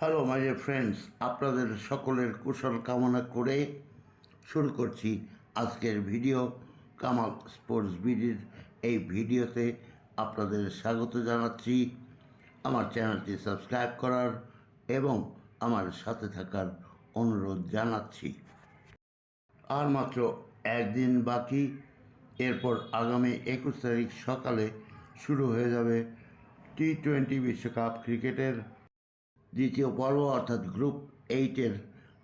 Hello my friends আপনাদের সকলের কুশল কামনা করে শুরু করছি আজকের ভিডিও কামাল স্পোর্টস বিডির এই ভিডিওতে আপনাদের স্বাগত জানাচ্ছি। আমার চ্যানেলটি সাবস্ক্রাইব করার এবং আমার সাথে থাকার অনুরোধ জানাচ্ছি। আর মাত্র একদিন বাকি, এরপর আগামী একুশ তারিখ সকালে শুরু হয়ে যাবে টি টোয়েন্টি বিশ্বকাপ ক্রিকেটের দ্বিতীয় পর্ব অর্থাৎ গ্রুপ এইটের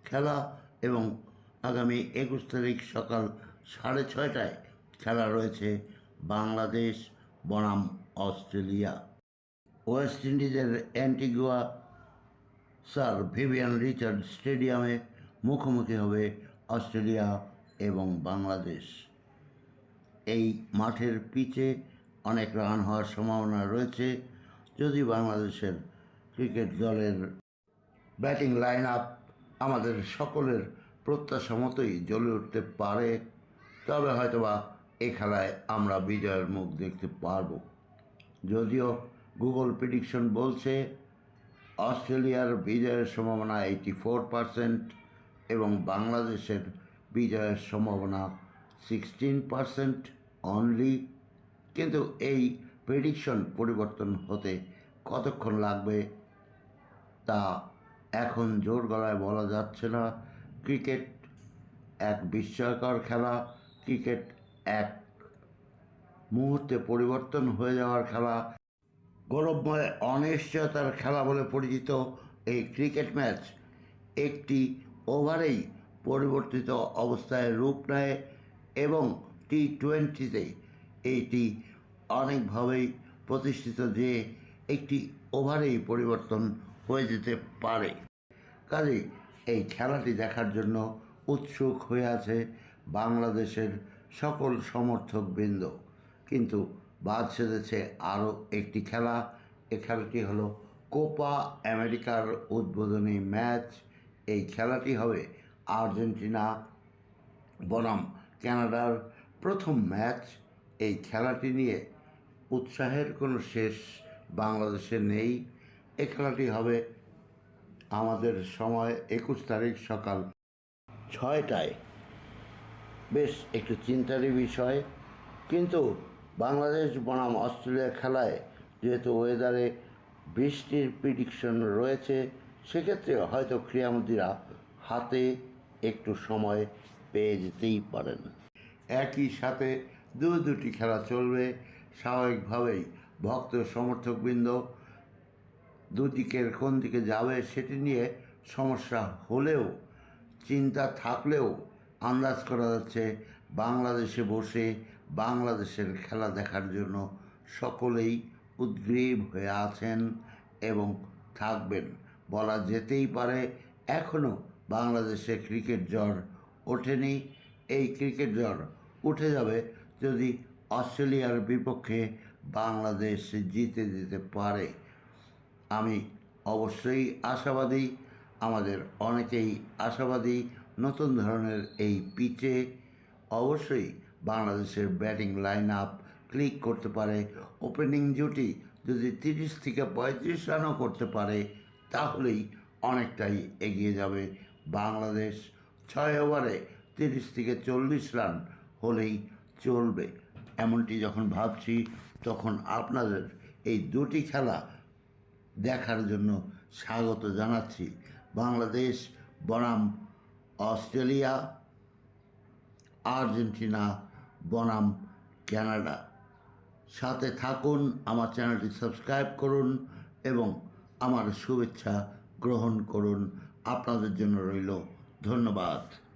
খেলা এবং আগামী একুশ তারিখ সকাল সাড়ে ছয়টায় খেলা রয়েছে বাংলাদেশ, বনাম, অস্ট্রেলিয়া। ওয়েস্ট ইন্ডিজের অ্যান্টিগুয়া স্যার ভিভিয়ান রিচার্ড স্টেডিয়ামে মুখোমুখি হবে অস্ট্রেলিয়া এবং বাংলাদেশ। এই মাঠের পিচে অনেক রান হওয়ার সম্ভাবনা রয়েছে যদি বাংলাদেশের ক্রিকেট দলের ব্যাটিং লাইন আপ আমাদের সকলের প্রত্যাশা মতোই জ্বলে উঠতে পারে। তবে হয়তোবা এ খেলায় আমরা বিজয়ের মুখ দেখতে পারব। যদিও গুগল প্রিডিকশন বলছে, অস্ট্রেলিয়ার বিজয়ের সম্ভাবনা এইটি ফোর পারসেন্ট এবং বাংলাদেশের বিজয়ের সম্ভাবনা সিক্সটিন পারসেন্ট অনলি কিন্তু এই প্রেডিকশন পরিবর্তন হতে কতক্ষণ লাগবে তা এখন জোর গলায় বলা যাচ্ছে না। ক্রিকেট এক বিস্ময়কর খেলা। ক্রিকেট এক মুহূর্তে পরিবর্তন হয়ে যাওয়ার খেলা। গৌরবময় অনিশ্চয়তার খেলা বলে পরিচিত এই ক্রিকেট ম্যাচ একটি ওভারেই পরিবর্তিত অবস্থায় রূপ নেয় এবং টি টোয়েন্টিতে এইটি অনেকভাবেই প্রতিষ্ঠিত যে একটি ওভারেই পরিবর্তন হয়ে যেতে পারে। কাজে এই খেলাটি দেখার জন্য উৎসুক হয়ে আছে বাংলাদেশের সকল সমর্থক বৃন্দ কিন্তু বাদ সেধেছে আরও একটি খেলা। এ খেলাটি হলো কোপা আমেরিকার উদ্বোধনী ম্যাচ। এই খেলাটি হবে আর্জেন্টিনা, বনাম কানাডার প্রথম ম্যাচ। এই খেলাটি নিয়ে উৎসাহের কোনো শেষ বাংলাদেশে নেই। এই খেলাটি হবে আমাদের সময় একুশ তারিখ সকাল ছয়টায়। বেশ একটু চিন্তারই বিষয়, কিন্তু বাংলাদেশ বনাম অস্ট্রেলিয়া খেলায় যেহেতু ওয়েদারে বৃষ্টির প্রিডিকশন রয়েছে, সেক্ষেত্রে হয়তো ক্রীড়ামন্ত্রীরা হাতে একটু সময় পেয়ে যেতেই পারেন। একই সাথে দু দুটি খেলা চলবে। স্বাভাবিকভাবেই ভক্ত সমর্থকবৃন্দ দুদিকের কোন দিকে যাবে সেটি নিয়ে সমস্যা হলেও, চিন্তা থাকলেও আন্দাজ করা যাচ্ছে বাংলাদেশে বসে বাংলাদেশের খেলা দেখার জন্য সকলেই উদ্গ্রীব হয়ে আছেন এবং থাকবেন। বলা যেতেই পারে এখনও বাংলাদেশে ক্রিকেট জ্বর ওঠেনি। এই ক্রিকেট জ্বর উঠে যাবে যদি অস্ট্রেলিয়ার বিপক্ষে বাংলাদেশ জিতে দিতে পারে। আমি অবশ্যই আশাবাদী। আমাদের অনেকেই আশাবাদী নতুন ধরনের এই পিচে অবশ্যই বাংলাদেশের ব্যাটিং লাইন আপ ক্লিক করতে পারে। ওপেনিং জুটি যদি তিরিশ থেকে পঁয়ত্রিশ রানও করতে পারে, তাহলেই অনেকটাই এগিয়ে যাবে। বাংলাদেশ ছয় ওভারে তিরিশ থেকে চল্লিশ রান হলেই চলবে। এমনটি যখন ভাবছি, তখন আপনাদের এই দুটি খেলা দেখার জন্য স্বাগত জানাচ্ছি। বাংলাদেশ, বনাম, অস্ট্রেলিয়া, আর্জেন্টিনা, বনাম, কানাডা। সাথে থাকুন, আমার চ্যানেলটি সাবস্ক্রাইব করুন এবং আমার শুভেচ্ছা গ্রহণ করুন। আপনাদের জন্য রইল ধন্যবাদ।